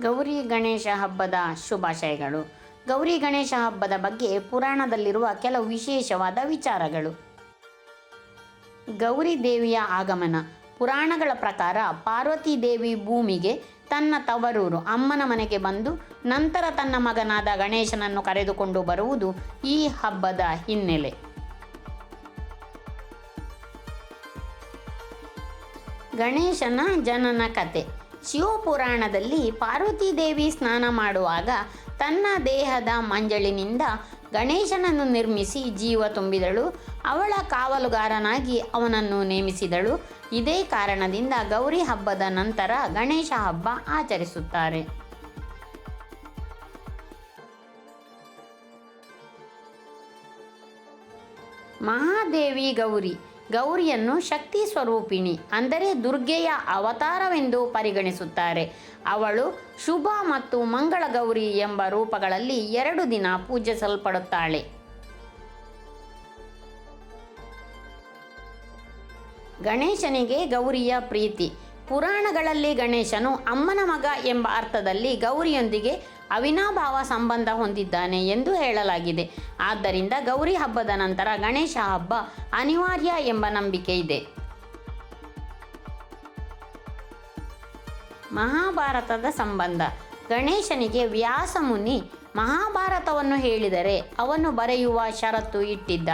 ಗೌರಿ ಗಣೇಶ ಹಬ್ಬದ ಶುಭಾಶಯಗಳು. ಗೌರಿ ಗಣೇಶ ಹಬ್ಬದ ಬಗ್ಗೆ ಪುರಾಣದಲ್ಲಿರುವ ಕೆಲವು ವಿಶೇಷವಾದ ವಿಚಾರಗಳು. ಗೌರಿ ದೇವಿಯ ಆಗಮನ. ಪುರಾಣಗಳ ಪ್ರಕಾರ ಪಾರ್ವತಿ ದೇವಿ ಭೂಮಿಗೆ ತನ್ನ ತವರೂರು ಅಮ್ಮನ ಮನೆಗೆ ಬಂದು ನಂತರ ತನ್ನ ಮಗನಾದ ಗಣೇಶನನ್ನು ಕರೆದುಕೊಂಡು ಬರುವುದು ಈ ಹಬ್ಬದ ಹಿನ್ನೆಲೆ. ಗಣೇಶನ ಜನನ ಕತೆ. ಶಿವಪುರಾಣದಲ್ಲಿ ಪಾರ್ವತಿ ದೇವಿ ಸ್ನಾನ ಮಾಡುವಾಗ ತನ್ನ ದೇಹದ ಮಂಜಳಿನಿಂದ ಗಣೇಶನನ್ನು ನಿರ್ಮಿಸಿ ಜೀವ ತುಂಬಿದಳು. ಅವಳ ಕಾವಲುಗಾರನಾಗಿ ಅವನನ್ನು ನೇಮಿಸಿದಳು. ಇದೇ ಕಾರಣದಿಂದ ಗೌರಿ ಹಬ್ಬದ ನಂತರ ಗಣೇಶ ಹಬ್ಬ ಆಚರಿಸುತ್ತಾರೆ. ಮಹಾದೇವಿ ಗೌರಿ ಗೌರಿಯನ್ನು ಶಕ್ತಿ ಸ್ವರೂಪಿಣಿ, ಅಂದರೆ ದುರ್ಗೆಯ ಅವತಾರವೆಂದು ಪರಿಗಣಿಸುತ್ತಾರೆ. ಅವಳು ಶುಭ ಮತ್ತು ಮಂಗಳ ಗೌರಿ ಎಂಬ ರೂಪಗಳಲ್ಲಿ ಎರಡು ದಿನ ಪೂಜಿಸಲ್ಪಡುತ್ತಾಳೆ. ಗಣೇಶನಿಗೆ ಗೌರಿಯ ಪ್ರೀತಿ. ಪುರಾಣಗಳಲ್ಲಿ ಗಣೇಶನು ಅಮ್ಮನ ಮಗ ಎಂಬ ಅರ್ಥದಲ್ಲಿ ಗೌರಿಯೊಂದಿಗೆ ಅವಿನಾಭಾವ ಸಂಬಂಧ ಹೊಂದಿದ್ದಾನೆ ಎಂದು ಹೇಳಲಾಗಿದೆ. ಆದ್ದರಿಂದ ಗೌರಿ ಹಬ್ಬದ ನಂತರ ಗಣೇಶ ಹಬ್ಬ ಅನಿವಾರ್ಯ ಎಂಬ ನಂಬಿಕೆ ಇದೆ. ಮಹಾಭಾರತದ ಸಂಬಂಧ. ಗಣೇಶನಿಗೆ ವ್ಯಾಸ ಮುನಿ ಮಹಾಭಾರತವನ್ನು ಹೇಳಿದರೆ ಅವನು ಬರೆಯುವ ಷರತ್ತು ಇಟ್ಟಿದ್ದ.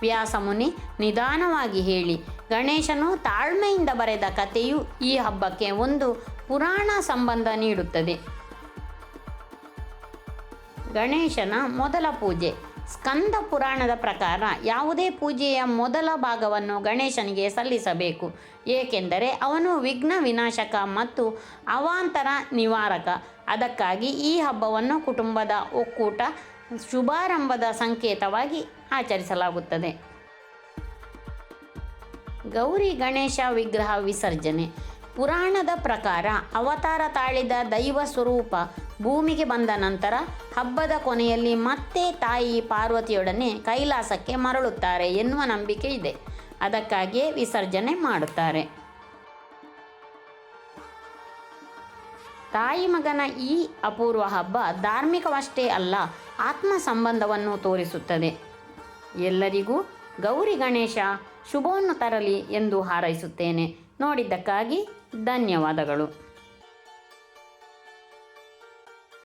ವ್ಯಾಸ ಮುನಿ, ನಿಧಾನವಾಗಿ ಹೇಳಿ, ಗಣೇಶನು ತಾಳ್ಮೆಯಿಂದ ಬರೆದ ಕಥೆಯು ಈ ಹಬ್ಬಕ್ಕೆ ಒಂದು ಪುರಾಣ ಸಂಬಂಧ ನೀಡುತ್ತದೆ. ಗಣೇಶನ ಮೊದಲ ಪೂಜೆ. ಸ್ಕಂದ ಪುರಾಣದ ಪ್ರಕಾರ ಯಾವುದೇ ಪೂಜೆಯ ಮೊದಲ ಭಾಗವನ್ನು ಗಣೇಶನಿಗೆ ಸಲ್ಲಿಸಬೇಕು. ಏಕೆಂದರೆ ಅವನು ವಿಘ್ನ ವಿನಾಶಕ ಮತ್ತು ಅವಾಂತರ ನಿವಾರಕ. ಅದಕ್ಕಾಗಿ ಈ ಹಬ್ಬವನ್ನು ಕುಟುಂಬದ ಒಕ್ಕೂಟ ಶುಭಾರಂಭದ ಸಂಕೇತವಾಗಿ ಆಚರಿಸಲಾಗುತ್ತದೆ. ಗೌರಿ ಗಣೇಶ ವಿಗ್ರಹ ವಿಸರ್ಜನೆ. ಪುರಾಣದ ಪ್ರಕಾರ ಅವತಾರ ತಾಳಿದ ದೈವ ಸ್ವರೂಪ ಭೂಮಿಗೆ ಬಂದ ನಂತರ ಹಬ್ಬದ ಕೊನೆಯಲ್ಲಿ ಮತ್ತೆ ತಾಯಿ ಪಾರ್ವತಿಯೊಡನೆ ಕೈಲಾಸಕ್ಕೆ ಮರಳುತ್ತಾರೆ ಎನ್ನುವ ನಂಬಿಕೆ ಇದೆ. ಅದಕ್ಕಾಗಿಯೇ ವಿಸರ್ಜನೆ ಮಾಡುತ್ತಾರೆ. ತಾಯಿ ಮಗನ ಈ ಅಪೂರ್ವ ಹಬ್ಬ ಧಾರ್ಮಿಕವಷ್ಟೇ ಅಲ್ಲ ಆತ್ಮ ಸಂಬಂಧವನ್ನು ತೋರಿಸುತ್ತದೆ. ಎಲ್ಲರಿಗೂ ಗೌರಿ ಗಣೇಶ ಶುಭವನ್ನು ತರಲಿ ಎಂದು ಹಾರೈಸುತ್ತೇನೆ. ನೋಡಿದ್ದಕ್ಕಾಗಿ ಧನ್ಯವಾದಗಳು.